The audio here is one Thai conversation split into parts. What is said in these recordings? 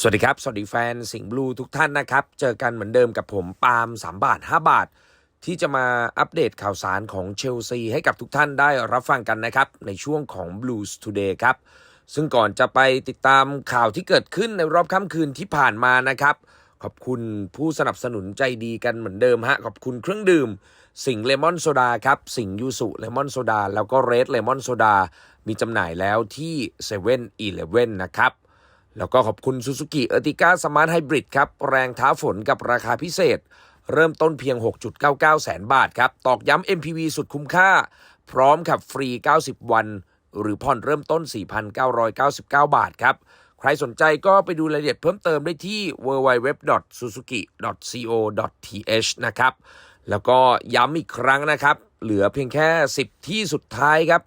สวัสดีครับ สวัสดีแฟนสิงห์บลูทุกท่านนะครับ เจอกันเหมือนเดิมกับผมปาล์ม3 บาท 5 บาท ที่จะมาอัปเดตข่าวสารของเชลซีให้กับทุกท่านได้รับฟังกันนะครับ ในช่วงของ Blues Today ครับ ซึ่งก่อนจะไปติดตามข่าวที่เกิดขึ้นในรอบค่ำคืนที่ผ่านมานะครับ ขอบคุณผู้สนับสนุนใจดีกันเหมือนเดิมฮะขอบคุณเครื่องดื่ม สิงเลมอนโซดาครับสิงยูสุเลมอนโซดาแล้วก็เรดเลมอนโซดามีจำหน่ายแล้วที่7 e เ e ่ e อีเลนะครับ แล้วก็ขอบคุณ Suzuki Ertiga Smart Hybrid ครับ แรงท้าฝนกับราคาพิเศษ เริ่มต้นเพียง 6.99 แสนบาทครับ ตอกย้ำ MPV สุดคุ้มค่า พร้อมขับฟรี 90 วัน หรือผ่อนเริ่มต้น 4,999 บาทครับ ใครสนใจก็ไปดูรายละเอียดเพิ่มเติมได้ที่ www.suzuki.co.th นะครับ แล้วก็ย้ำอีกครั้งนะครับ เหลือเพียงแค่ 10 ที่สุดท้ายครับ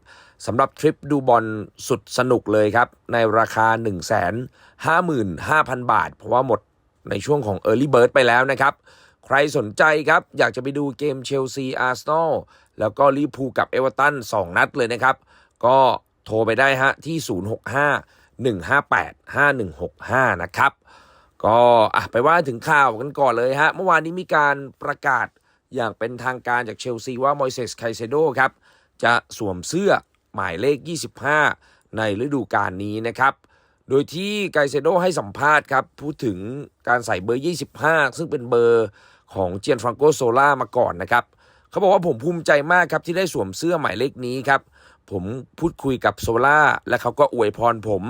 สำหรับทริปดูบอลสุดสนุกเลยครับ ในราคา 1 5 5 0 0 0 บาท เพราะว่าหมดในช่วงของ Early Bird ไปแล้วนะครับ ใครสนใจครับ อยากจะไปดูเกมเชลซีอาร์เซนอลแล้วก็ลิพูกับเอเวอร์ตัน2 นัดเลยนะครับ ก็โทรไปได้ฮะที่ 065 158 5165 นะครับ ก็อะไปว่าถึงข่าวกันก่อนเลยฮะเมื่อวานนี้มีการประกาศอย่างเป็นทางการจากเชลซีว่ามอยเซสไคเซโดครับจะสวมเสื้อ หมายเลข 25 ในฤดูกาลนี้นะครับ โดยที่ไกเซโดให้สัมภาษณ์ครับ พูดถึงการใส่เบอร์ 25 ซึ่งเป็นเบอร์ของเจียนฟรังโกโซล่ามาก่อนนะครับ เขาบอกว่าผมภูมิใจมากครับที่ได้สวมเสื้อหมายเลขนี้ครับ ผมพูดคุยกับโซล่าและเขาก็อวยพรผม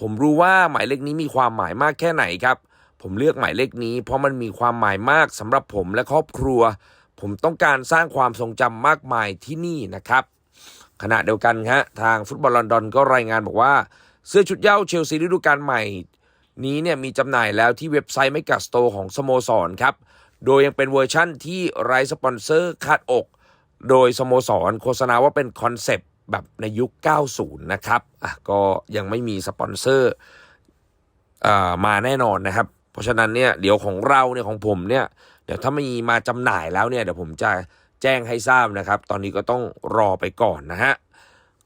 ผมรู้ว่าหมายเลขนี้มีความหมายมากแค่ไหนครับ ผมเลือกหมายเลขนี้ เพราะมันมีความหมายมากสำหรับผมและครอบครัว ผมต้องการสร้างความทรงจำมากมายที่นี่นะครับ ขณะเดียวกันฮะทางฟุตบอลลอนดอนก็รายงานบอกว่า เสื้อชุดเย้าเชลซีฤดูกาลใหม่ นี้เนี่ยมีจำหน่ายแล้วที่เว็บไซต์ไมกัสโตของสโมสรครับ โดยยังเป็นเวอร์ชั่นที่ไร้สปอนเซอร์คาดอก โดยสโมสรโฆษณาว่าเป็นคอนเซปต์แบบในยุค 90 นะครับอะก็ยังไม่มีสปอนเซอร์มาแน่นอนนะครับ เพราะฉะนั้นเนี่ยเดี๋ยวของเราเนี่ยของผมเนี่ยเดี๋ยวถ้ามีมาจำหน่ายแล้วเนี่ยเดี๋ยวผมจะ แจ้งให้ทราบนะครับ ตอนนี้ก็ต้องรอไปก่อนนะฮะ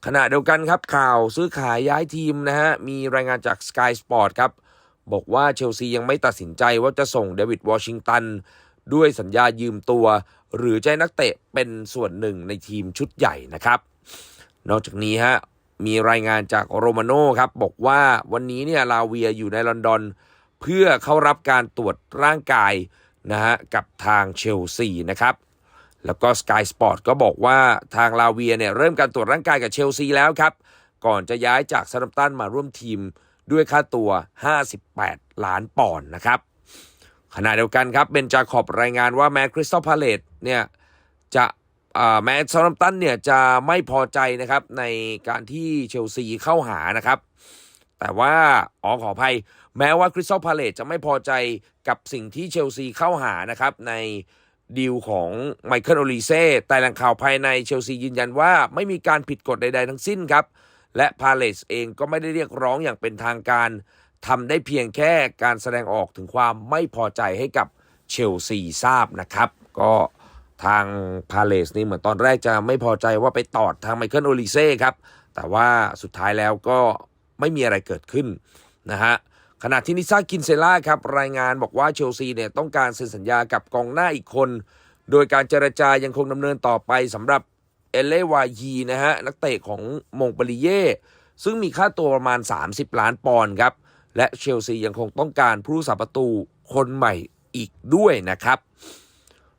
ขณะเดียวกันครับข่าวซื้อขายย้ายทีมนะฮะมีรายงานจาก Sky Sport ครับบอกว่าเชลซียังไม่ตัดสินใจว่าจะส่งเดวิดวอชิงตันด้วยสัญญายืมตัว หรือใจนักเตะเป็นส่วนหนึ่งในทีมชุดใหญ่นะครับ นอกจากนี้ฮะมีรายงานจากโรมาโน่ครับบอกว่าวันนี้เนี่ยลาเวียอยู่ในลอนดอน เพื่อเข้ารับการตรวจร่างกายนะฮะกับทางเชลซีนะครับ แล้วก็ Sky Sport ก็บอกว่าทางลาเวียเนี่ยเริ่มการตรวจร่างกายกับเชลซีแล้วครับ ก่อนจะย้ายจากซาร์ตัมตันมาร่วมทีมด้วยค่าตัว 58 ล้านปอนด์นะครับ ขณะเดียวกันครับเบนจาขอบรายงานว่าแม้คริสตัลพาเลตเนี่ยจะแม้ซาร์ตัมตันเนี่ยจะไม่พอใจนะครับในการที่เชลซีเข้าหานะครับ แต่ว่าอ๋อขออภัย แม้ว่าคริสตัลพาเลตจะไม่พอใจกับสิ่งที่เชลซีเข้าหานะครับใน ดีลของไมเคิลโอลิเซ่แต่แหล่งข่าวภายในเชลซียืนยันว่าไม่มีการผิดกฎใด ๆ ทั้งสิ้นครับ และพาเลสเองก็ไม่ได้เรียกร้องอย่างเป็นทางการทำได้เพียงแค่การแสดงออกถึงความไม่พอใจให้กับเชลซีทราบนะครับ ก็ทางพาเลสนี่เหมือนตอนแรกจะไม่พอใจว่าไปตอดทางไมเคิลโอลิเซ่ครับ แต่ว่าสุดท้ายแล้วก็ไม่มีอะไรเกิดขึ้นนะฮะ ขณะที่นิซ่ากินเซล่าครับรายงานบอกว่าเชลซีเนี่ยต้องการเซ็นสัญญากับกองหน้าอีกคน โดยการเจรจายังคงดำเนินต่อไปสำหรับเอเลวายีนะฮะนักเตะของมงปรีเย่ซึ่งมีค่าตัวประมาณ 30 ล้านปอนด์ครับ และเชลซียังคงต้องการผู้รักษาประตูคนใหม่อีกด้วยนะครับ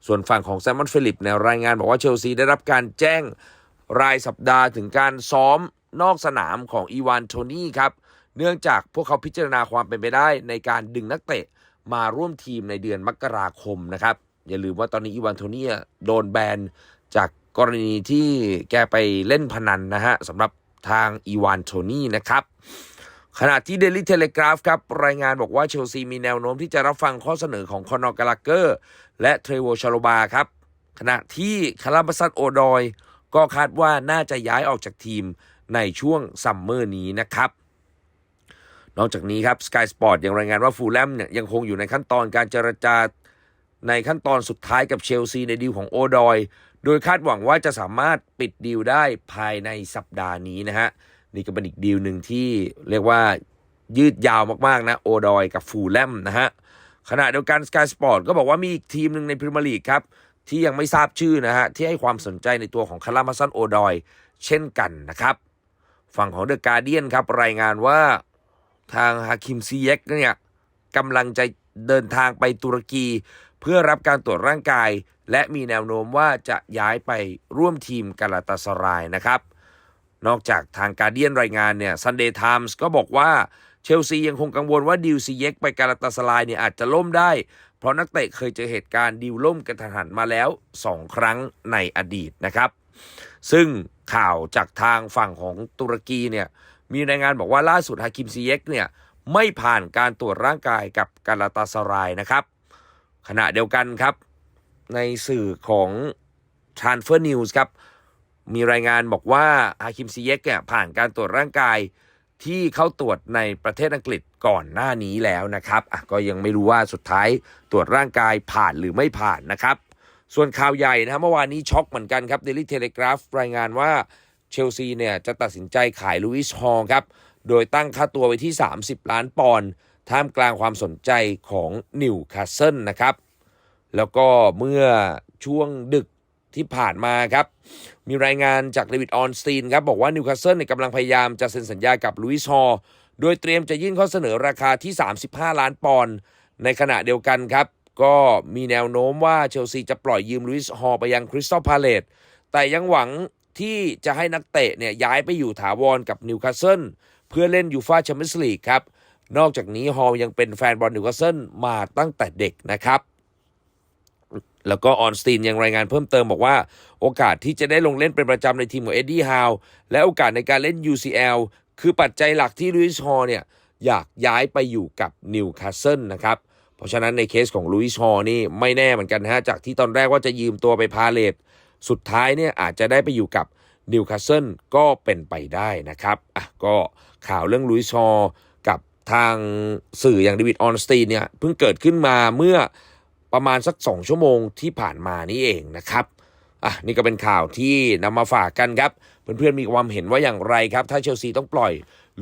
ส่วนฝั่งของแซมมอนฟิลิปเนี่ยรายงานบอกว่าเชลซีได้รับการแจ้งรายสัปดาห์ถึงการซ้อมนอกสนามของอีวานโทนี่ครับ เนื่องจากพวกเขาพิจารณาความเป็นไปได้ในการดึงนักเตะมาร่วมทีมในเดือนมกราคมนะครับ อย่าลืมว่าตอนนี้อีวานโทนี่โดนแบนจากกรณีที่แกไปเล่นพนันนะฮะสำหรับทางอีวานโทนี่นะครับขณะที่เดลิเทเลกราฟครับ รายงานบอกว่าเชลซีมีแนวโน้มที่จะรับฟังข้อเสนอของคอนอร์กาลาเกอร์ และเทรโวชาโลบาครับ ขณะที่คาราบัสันโอดอย ก็คาดว่าน่าจะย้ายออกจากทีมในช่วงซัมเมอร์นี้นะครับ นอกจากนี้ครับ Sky Sport ยังรายงานว่าฟูลแลมเนี่ยยังคงอยู่ในขั้นตอนการเจรจาในขั้นตอนสุดท้ายกับเชลซีในดีลของโอดอย โดยคาดหวังว่าจะสามารถปิดดีลได้ภายในสัปดาห์นี้นะฮะ นี่ก็เป็นอีกดีลหนึ่งที่เรียกว่ายืดยาวมากๆนะโอดอยกับฟูลแลมนะฮะ ขณะเดียวกัน Sky Sport ก็บอกว่ามีอีกทีมหนึ่งในพรีเมียร์ลีกครับ ที่ยังไม่ทราบชื่อนะฮะ ที่ให้ความสนใจในตัวของคารามาซันโอดอย เช่นกันนะครับ ฝั่งของเดอะการเดียนครับรายงานว่า ทางฮาคิมซีเยกเนี่ยกำลังจะเดินทางไปตุรกี เพื่อรับการตรวจร่างกาย และมีแนวโน้มว่าจะย้ายไปร่วมทีมกาลาตาสรายนะครับ นอกจากทางการเดียนรายงานเนี่ยซันเดย์ไทมส์ก็บอกว่าเชลซียังคงกังวลว่าดิวซีเยกไปกาลาตาสลายเนี่ยอาจจะล่มได้ เพราะนักเตะเคยเจอเหตุการณ์ดิวล่มกระทันหันมาแล้ว 2 ครั้งในอดีตนะครับ ซึ่งข่าวจากทางฝั่งของตุรกีเนี่ย มีรายงานบอกว่าล่าสุดฮาคิมซีเยกเนี่ยไม่ผ่านการตรวจร่างกายกับกาลาตาสรายนะครับ ขณะเดียวกันครับ ในสื่อของ Transfer News ครับ มีรายงานบอกว่าฮาคิมซีเยกเนี่ยผ่านการตรวจร่างกายที่เข้าตรวจในประเทศอังกฤษก่อนหน้านี้แล้วนะครับก็ยังไม่รู้ว่าสุดท้ายตรวจร่างกายผ่านหรือไม่ผ่านนะครับ ส่วนข่าวใหญ่นะเมื่อวานนี้ช็อกเหมือนกันครับ Daily Telegraph รายงานว่า เชลซีเนี่ยจะตัดสินใจขายลุยส์ฮอลครับ โดยตั้งค่าตัวไว้ที่ 30 ล้านปอนด์ท่ามกลางความสนใจของนิวคาสเซิลนะครับ แล้วก็เมื่อช่วงดึกที่ผ่านมาครับ มีรายงานจากเดวิดออนสตีนครับ บอกว่านิวคาสเซิลเนี่ยกำลังพยายามจะเซ็นสัญญากับลุยส์ฮอโดยเตรียมจะยื่นข้อเสนอราคาที่ 35 ล้านปอนด์ในขณะเดียวกันครับ ก็มีแนวโน้มว่าเชลซีจะปล่อยยืมลุยส์ฮอไปยังคริสตัลพาเลตแต่ยังหวัง ที่จะให้นักเตะเนี่ยย้ายไปอยู่ถาวรกับนิวคาสเซิลเพื่อเล่นยูฟาแชมเปี้ยนส์ลีกครับ นอกจากนี้ฮอลยังเป็นแฟนบอลนิวคาสเซิลมาตั้งแต่เด็กนะครับ แล้วก็ออนสตีนยังรายงานเพิ่มเติมบอกว่า โอกาสที่จะได้ลงเล่นเป็นประจำในทีมของเอ็ดดี้ฮาวและโอกาสในการเล่น UCL คือปัจจัยหลักที่ลุยส์ฮอเนี่ยอยากย้ายไปอยู่กับนิวคาสเซิลนะครับเพราะฉะนั้นในเคสของลุยส์ฮอนี่ไม่แน่เหมือนกันนะฮะจากที่ตอนแรกว่าจะยืมตัวไปพาเลต สุดท้ายเนี่ยอาจจะได้ไปอยู่กับนิวคาสเซิลก็เป็นไปได้นะครับอะก็ข่าวเรื่องลุยส์ฮอกับทางสื่ออย่างเดวิดออนสตีนเนี่ยเพิ่งเกิดขึ้นมาเมื่อประมาณสัก 2 ชั่วโมงที่ผ่านมานี่เองนะครับอะนี่ก็เป็นข่าวที่นำมาฝากกันครับ เพื่อนๆมีความเห็นว่าอย่างไรครับ ถ้าเชลซีต้องปล่อย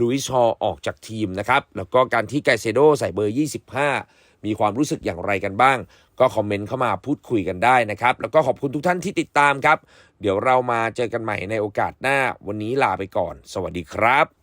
ลุยส์ฮอออกจากทีมนะครับ แล้วก็การที่ไกเซโดใส่เบอร์ 25 มีความรู้สึกอย่างไรกันบ้าง ก็คอมเมนต์เข้ามาพูดคุยกันได้นะครับ แล้วก็ขอบคุณทุกท่านที่ติดตามครับ เดี๋ยวเรามาเจอกันใหม่ในโอกาสหน้า วันนี้ลาไปก่อน สวัสดีครับ